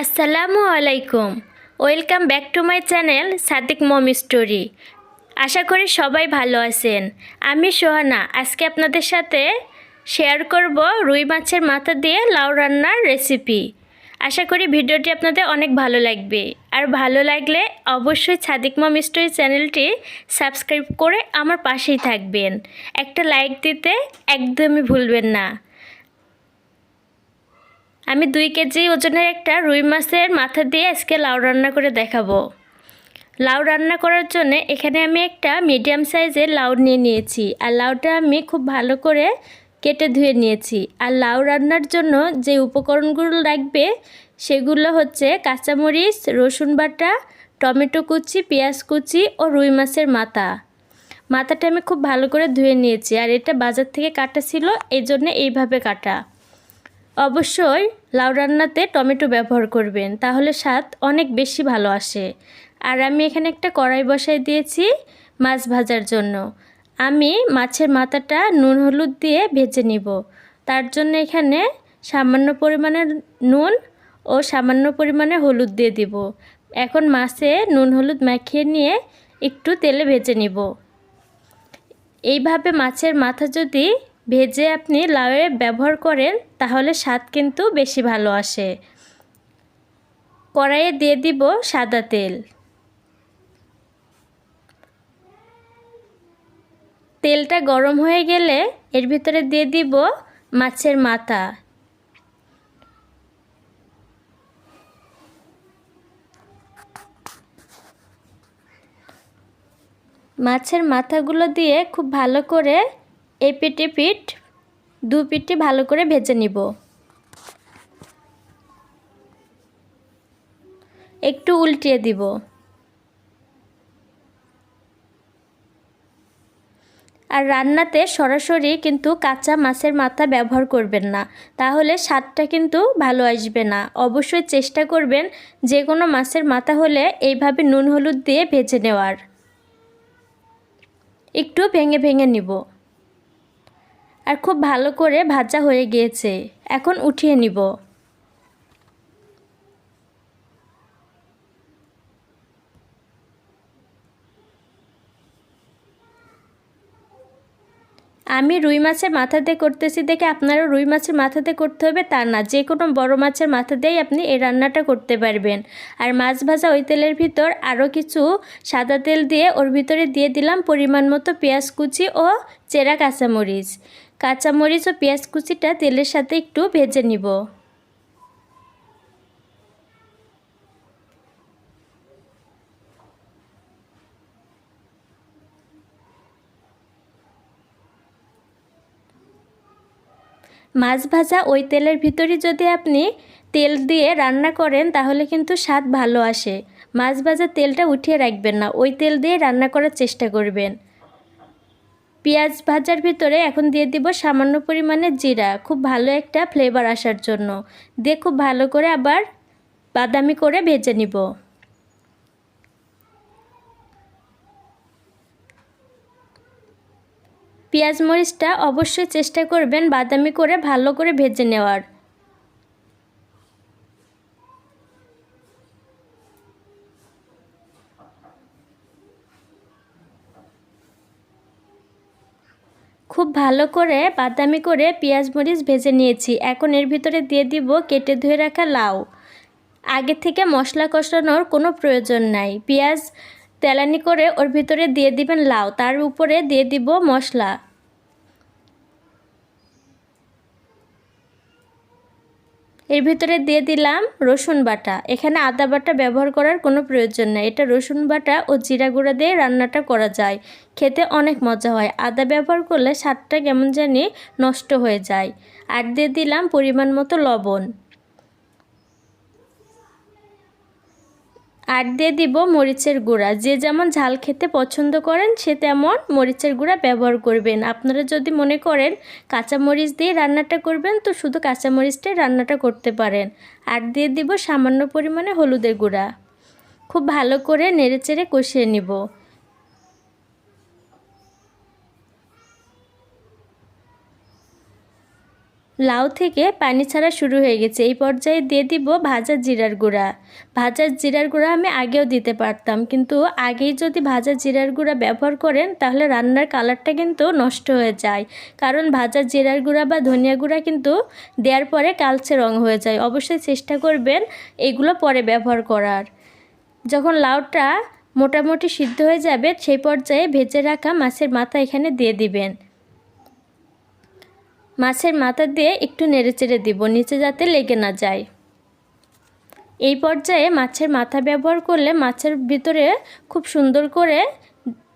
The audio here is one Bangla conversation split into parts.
আসসালামু আলাইকুম। Welcome back to my channel Sadik mom story. আশা করি সবাই ভালো আছেন। আমি সোহানা। আজকে আপনাদের সাথে শেয়ার করব রুই মাছের মাথা দিয়ে লাউ রান্নার রেসিপি। আশা করি ভিডিওটি আপনাদের অনেক ভালো লাগবে। আর ভালো লাগলে অবশ্যই সাদিক মম স্টোরি চ্যানেলটি সাবস্ক্রাইব করে আমার পাশেই থাকবেন। একটা লাইক দিতে একদমই ভুলবেন না। আমি দুই কেজি ওজনের একটা রুই মাছের মাথা দিয়ে আজকে লাউ রান্না করে দেখাবো। লাউ রান্না করার জন্য এখানে আমি একটা মিডিয়াম সাইজের লাউ নিয়ে নিয়েছি। আর লাউটা আমি খুব ভালো করে কেটে ধুয়ে নিয়েছি। আর লাউ রান্নার জন্য যে উপকরণগুলো লাগবে সেগুলো হচ্ছে কাঁচামরিচ, রসুন বাটা, টমেটো কুচি, পেঁয়াজ কুচি ও রুই মাছের মাথা। মাথাটা আমি খুব ভালো করে ধুয়ে নিয়েছি। আর এটা বাজার থেকে কাটা ছিল এই জন্য এইভাবে কাটা। অবশ্যই লাউ রান্নাতে টমেটো ব্যবহার করবেন, তাহলে স্বাদ অনেক বেশি ভালো আসে। আর আমি এখানে একটা কড়াই বসাই দিয়েছি মাছ ভাজার জন্য। আমি মাছের মাথাটা নুন হলুদ দিয়ে ভেজে নিব। তার জন্য এখানে সামান্য পরিমাণের নুন ও সামান্য পরিমাণে হলুদ দিয়ে দিব। এখন মাছে নুন হলুদ মাখিয়ে নিয়ে একটু তেলে ভেজে নিব। এইভাবে মাছের মাথা যদি ভেজে আপনি লাউয়ে ব্যবহার করেন, তাহলে স্বাদ কিন্তু বেশি ভালো আসে। কড়াইয়ে দিয়ে দিব সাদা তেল। তেলটা গরম হয়ে গেলে এর ভিতরে দিয়ে দিব মাছের মাথা। মাছের মাথাগুলো দিয়ে খুব ভালো করে এপিট এপিট দু পিঠটি ভালো করে ভেজে নিব। একটু উল্টিয়ে দিব। আর রান্নাতে সরাসরি কিন্তু কাঁচা মাছের মাথা ব্যবহার করবেন না, তাহলে স্বাদটা কিন্তু ভালো আসবে না। অবশ্যই চেষ্টা করবেন যে কোনো মাছের মাথা হলে এইভাবে নুন হলুদ দিয়ে ভেজে নেওয়ার। একটু ভেঙে ভেঙে নিব। আর খুব ভালো করে ভাজা হয়ে গিয়েছে। এখন উঠিয়ে নিব। আমি রুই মাছের মাথা দিয়ে করতেছি দেখে আপনারও রুই মাছের মাথা দিয়ে করতে হবে, তা না। যে কোনো বড় মাছের মাথা দিয়েই আপনি এই রান্নাটা করতে পারবেন। আর মাছ ভাজা ওই তেলের ভিতর আরও কিছু সাদা তেল দিয়ে ওর ভিতরে দিয়ে দিলাম পরিমাণ মতো পেঁয়াজ কুচি ও চেরা কাঁচামরিচ। কাঁচামরিচ ও পেঁয়াজ কুচিটা তেলের সাথে একটু ভেজে নিব। মাছ ভাজা ওই তেলের ভিতরে যদি আপনি তেল দিয়ে রান্না করেন, তাহলে কিন্তু স্বাদ ভালো আসে। মাছ ভাজা তেলটা উঠিয়ে রাখবেন না, ওই তেল দিয়ে রান্না করার চেষ্টা করবেন। পেঁয়াজ ভাজার ভিতরে এখন দিয়ে দিব সামান্য পরিমাণে জিরা। খুব ভালো একটা ফ্লেভার আসার জন্য। দিয়ে খুব ভালো করে আবার বাদামি করে ভেজে নিব। পেঁয়াজ মরিচটা অবশ্যই চেষ্টা করবেন বাদামি করে ভালো করে ভেজে নেওয়ার। খুব ভালো করে বাদামি করে পেঁয়াজ মরিচ ভেজে নিয়েছি। এখন এর ভিতরে দিয়ে দিব কেটে ধুয়ে রাখা লাউ। আগে থেকে মশলা কষানোর কোনো প্রয়োজন নাই। পেঁয়াজ তেলানি করে ওর ভিতরে দিয়ে দিবেন লাউ। তার উপরে দিয়ে দিব মশলা। এর ভিতরে দিয়ে দিলাম রসুন বাটা। এখানে আদা বাটা ব্যবহার করার কোনো প্রয়োজন নেই। এটা রসুন বাটা ও জিরা গুঁড়া দিয়ে রান্নাটা করা যায়। খেতে অনেক মজা হয়। আদা ব্যবহার করলে স্বাদটা কেমন জানি নষ্ট হয়ে যায়। আর দিয়ে দিলাম পরিমাণ মতো লবণ। আর দিয়ে দিব মরিচের গুঁড়া। যে যেমন ঝাল খেতে পছন্দ করেন, সে তেমন মরিচের গুঁড়া ব্যবহার করবেন। আপনারা যদি মনে করেন কাঁচা মরিচ দিয়ে রান্নাটা করবেন, তো শুধু কাঁচা মরিচটাই রান্নাটা করতে পারেন। আর দিয়ে দিব সামান্য পরিমাণে হলুদের গুঁড়া। খুব ভালো করে নেড়ে চেড়ে কষিয়ে নিব। লাউ থেকে পানি ছাড়া শুরু হয়ে গেছে। এই পর্যায়ে দিয়ে দিব ভাজা জিরার গুঁড়া। ভাজা জিরার গুঁড়া আমি আগেও দিতে পারতাম, কিন্তু আগেই যদি ভাজা জিরার গুঁড়া ব্যবহার করেন, তাহলে রান্নার কালারটা কিন্তু নষ্ট হয়ে যায়। কারণ ভাজা জিরার গুঁড়া বা ধনিয়া গুঁড়া কিন্তু দেওয়ার পরে কালচে রং হয়ে যায়। অবশ্যই চেষ্টা করবেন এগুলো পরে ব্যবহার করার। যখন লাউটা মোটামুটি সিদ্ধ হয়ে যাবে, সেই পর্যায়ে ভেজে রাখা মাছের মাথা এখানে দিয়ে দিবেন। মাছের মাথা দিয়ে একটু নেড়েচেড়ে দিব, নিচে যাতে লেগে না যায়। এই পর্যায়ে মাছের মাথা ব্যবহার করলে মাছের ভিতরে খুব সুন্দর করে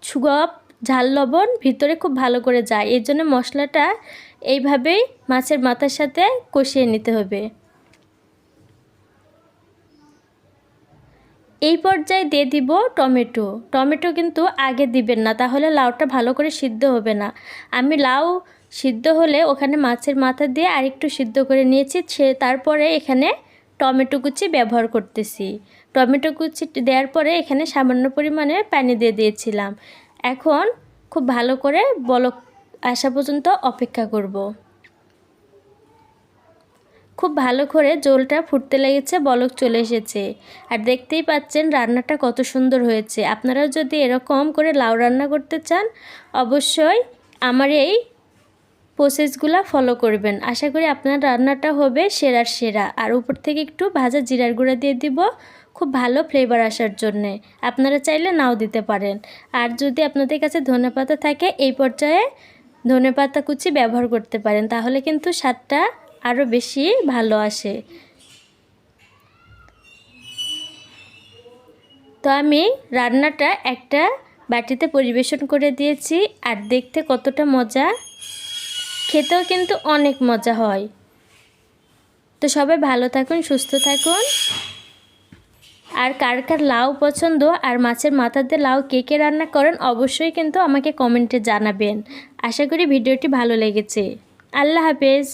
সুগপ, ঝাল লবণ ভিতরে খুব ভালো করে যায়। এই জন্য মশলাটা এইভাবেই মাছের মাথার সাথে কষিয়ে নিতে হবে। এই পর্যায়ে দিয়ে দিব টমেটো। টমেটো কিন্তু আগে দিবেন না, তাহলে লাউটা ভালো করে সিদ্ধ হবে না। আমি লাউ সিদ্ধ হলে ওখানে মাছের মাথা দিয়ে আরেকটু সিদ্ধ করে নিয়েছি। সে তারপরে এখানে টমেটো কুচি ব্যবহার করতেছি। টমেটো কুচি দেওয়ার পরে এখানে সামান্য পরিমাণে পানি দিয়ে দিয়েছিলাম। এখন খুব ভালো করে বলক আসা পর্যন্ত অপেক্ষা করব। খুব ভালো করে জলটা ফুটতে লেগেছে, বলক চলে এসেছে। আর দেখতেই পাচ্ছেন রান্নাটা কত সুন্দর হয়েছে। আপনারাও যদি এরকম করে লাউ রান্না করতে চান, অবশ্যই আমার এই প্রসেসগুলো ফলো করবেন। আশা করি আপনার রান্নাটা হবে সেরার সেরা। আর উপর থেকে একটু ভাজা জিরার গুঁড়া দিয়ে দিব খুব ভালো ফ্লেভার আসার জন্যে। আপনারা চাইলে নাও দিতে পারেন। আর যদি আপনাদের কাছে ধনেপাতা থাকে, এই পর্যায়ে ধনেপাতা কুচি ব্যবহার করতে পারেন। তাহলে কিন্তু স্বাদটা আরও বেশি ভালো আসে। তো আমি রান্নাটা একটা বাটিতে পরিবেশন করে দিয়েছি। আর দেখতে কতটা মজা খেতেও কিন্তু অনেক মজা হয়। তো সবাই ভালো থাকুন, সুস্থ থাকুন। আর কার কার লাউ পছন্দ আর মাছের মাথা দিয়ে লাউ কে কে রান্না করেন, অবশ্যই কিন্তু আমাকে কমেন্টে জানাবেন। আশা করি ভিডিওটি ভালো লেগেছে। আল্লাহ হাফেজ।